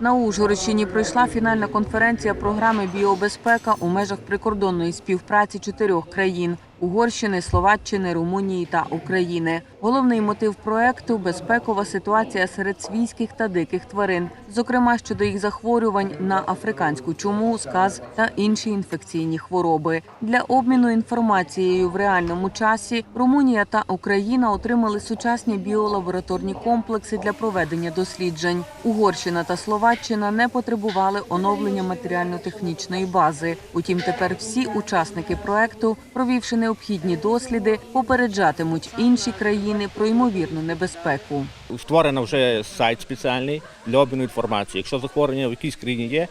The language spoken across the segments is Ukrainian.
На Ужгородщині пройшла фінальна конференція програми Біобезпека у межах прикордонної співпраці чотирьох країн Угорщини, Словаччини, Румунії та України. Головний мотив проекту безпекова ситуація серед свійських та диких тварин, зокрема щодо їх захворювань на африканську чуму, сказ та інші інфекційні хвороби. Для обміну інформацією в реальному часі Румунія та Україна отримали сучасні біолабораторні комплекси для проведення досліджень. Угорщина та Словаччина не потребували оновлення матеріально-технічної бази. Утім, тепер всі учасники проекту, провівши необхідні досліди, попереджатимуть інші країни про ймовірну небезпеку. Створено вже сайт спеціальний для обміну інформації. Якщо захворювання в якійсь країні є,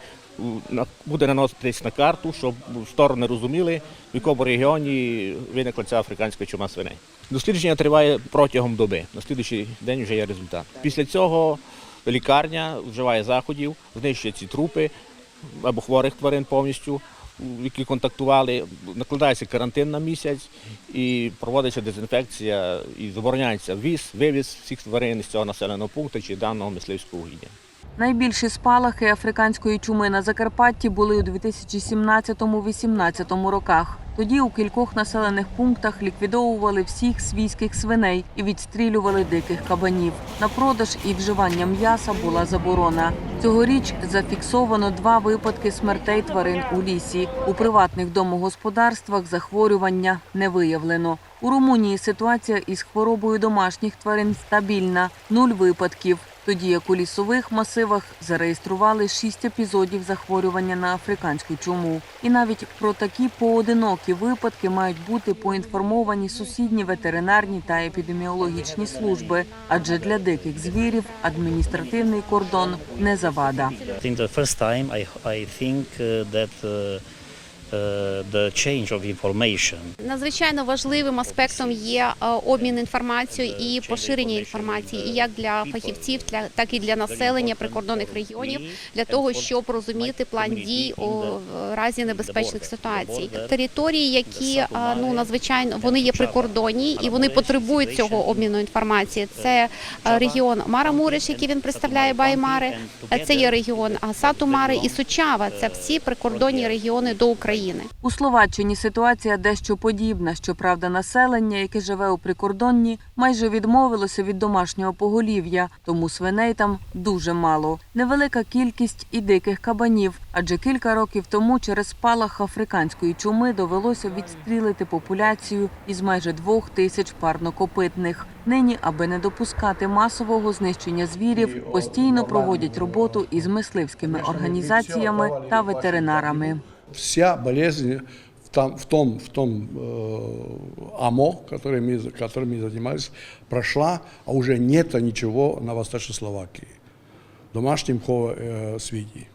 буде наноситись на карту, щоб сторони розуміли, в якому регіоні виникла ця африканська чума свиней. Дослідження триває протягом доби. На слідуючий день вже є результат. Після цього лікарня вживає заходів, знищує ці трупи або хворих тварин повністю. Які контактували, накладається карантин на місяць і проводиться дезінфекція і забороняється віз, вивіз всіх тварин з цього населеного пункту чи даного мисливського угіддя. Найбільші спалахи африканської чуми на Закарпатті були у 2017-2018 роках. Тоді у кількох населених пунктах ліквідовували всіх свійських свиней і відстрілювали диких кабанів. На продаж і вживання м'яса була заборона. Цьогоріч зафіксовано два випадки смертей тварин у лісі. У приватних домогосподарствах захворювання не виявлено. У Румунії ситуація із хворобою домашніх тварин стабільна нуль випадків. Тоді як у лісових масивах зареєстрували шість епізодів захворювання на африканську чуму. І навіть про такі поодинокі випадки мають бути поінформовані сусідні ветеринарні та епідеміологічні служби, адже для диких звірів адміністративний кордон не завада. I the change of information Надзвичайно важливим аспектом є е, обмін інформацією і поширення інформації, і як для фахівців, так і для населення прикордонних регіонів, для того, щоб розуміти план дій у разі небезпечних ситуацій. Території, які е, ну надзвичайно вони є прикордонні і вони потребують цього обміну інформації. Це е, регіон Марамуриш, який він представляє Баймари. е, Це є регіон Сату-Мари і Сучава. Це всі прикордонні регіони до України. У Словаччині ситуація дещо подібна. Щоправда, населення, яке живе у прикордонні, майже відмовилося від домашнього поголів'я, тому свиней там дуже мало. Невелика кількість і диких кабанів, адже кілька років тому через спалах африканської чуми довелося відстрілити популяцію із майже двох тисяч парнокопитних. Нині, аби не допускати масового знищення звірів, постійно проводять роботу із мисливськими організаціями та ветеринарами вся болезнь в том, в том, в том э, АМО, который мы, которым мы занимались, прошла, а уже нет ничего на Восточной Словакии. Домашним хо э, свиньи.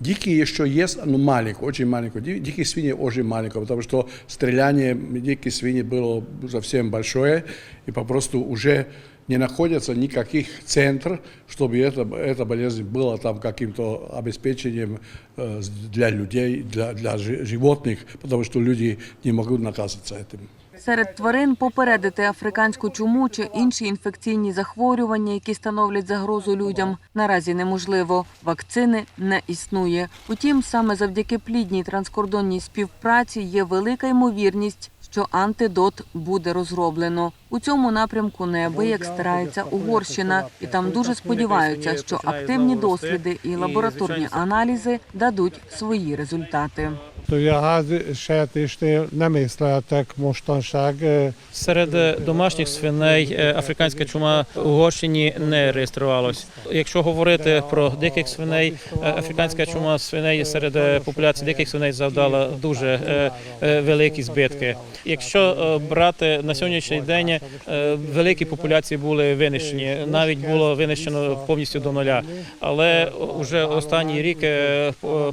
Дикие еще есть, но маленькие, очень маленькие. Ди- Дикие свиньи очень маленькие, потому что стреляние диких свиней было совсем большое, и попросту уже не находится никаких центров, чтобы это, эта болезнь была там каким-то обеспечением э, для людей, для, для жи- животных, потому что люди не могут наказываться этим. Серед тварин попередити африканську чуму чи інші інфекційні захворювання, які становлять загрозу людям, наразі неможливо. Вакцини не існує. Утім, саме завдяки плідній транскордонній співпраці є велика ймовірність, що антидот буде розроблено. У цьому напрямку неабияк старається Угорщина, і там дуже сподіваються, що активні досліди і лабораторні аналізи дадуть свої результати. Ugye a házi sejtésnél nem észleltek mostanság eh, Серед домашніх свиней африканська чума в Угорщині не реєструвалась. Якщо говорити про диких свиней, африканська чума свиней серед популяції диких свиней завдала дуже великі збитки. Якщо брати на сьогоднішній день, великі популяції були винищені, навіть було винищено повністю до нуля. Але вже останній рік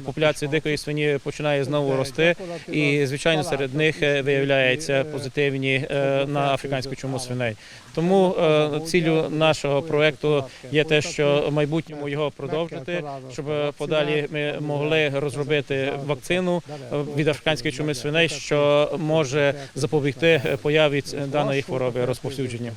популяція дикої свині починає знову знову рости. І звичайно, серед них е, виявляються позитивні е, на африканську чуму свиней. Тому е, ціллю нашого проекту є те, що в майбутньому його продовжити, щоб подалі ми могли розробити вакцину е, від африканської чуми свиней, що може запобігти е, появі даної хвороби розповсюдження.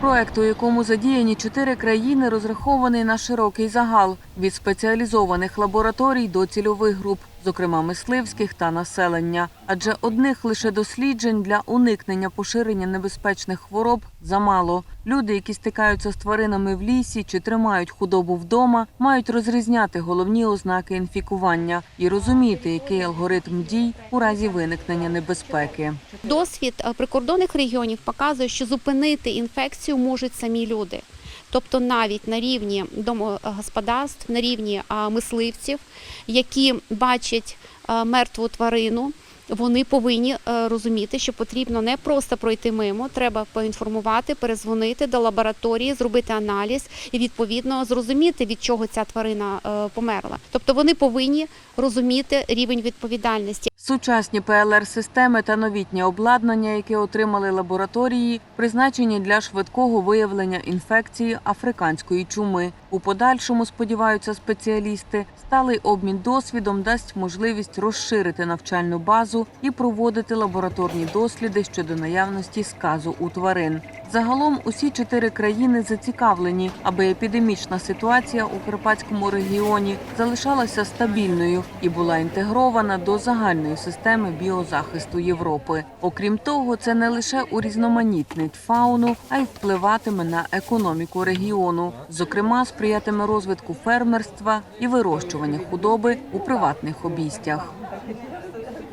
Проект, у якому задіяні чотири країни, розрахований на широкий загал. Від спеціалізованих лабораторій до цільових груп, зокрема мисливських та населення. Адже одних лише досліджень для уникнення поширення небезпечних хвороб замало. Люди, які стикаються з тваринами в лісі чи тримають худобу вдома, мають розрізняти головні ознаки інфікування і розуміти, який алгоритм дій у разі виникнення небезпеки. Досвід е, прикордонних регіонів показує, що зупинити інфекцію можуть самі люди. Тобто навіть на рівні домогосподарств, на рівні мисливців, які бачать мертву тварину, вони повинні е, розуміти, що потрібно не просто пройти мимо, треба поінформувати, перезвонити до лабораторії, зробити аналіз і відповідно зрозуміти, від чого ця тварина е, померла. Тобто вони повинні розуміти рівень відповідальності. Сучасні ПЛР-системи та новітнє обладнання, яке отримали лабораторії, призначені для швидкого виявлення інфекції африканської чуми. У подальшому, сподіваються спеціалісти, сталий обмін досвідом дасть можливість розширити навчальну базу і проводити лабораторні досліди щодо наявності сказу у тварин. Загалом усі чотири країни зацікавлені, аби епідемічна ситуація у Карпатському регіоні залишалася стабільною і була інтегрована до загальної системи біозахисту Європи. Окрім того, це не лише урізноманітнить фауну, а й впливатиме на економіку регіону. Зокрема, сприятиме розвитку фермерства і вирощування худоби у приватних обійстях.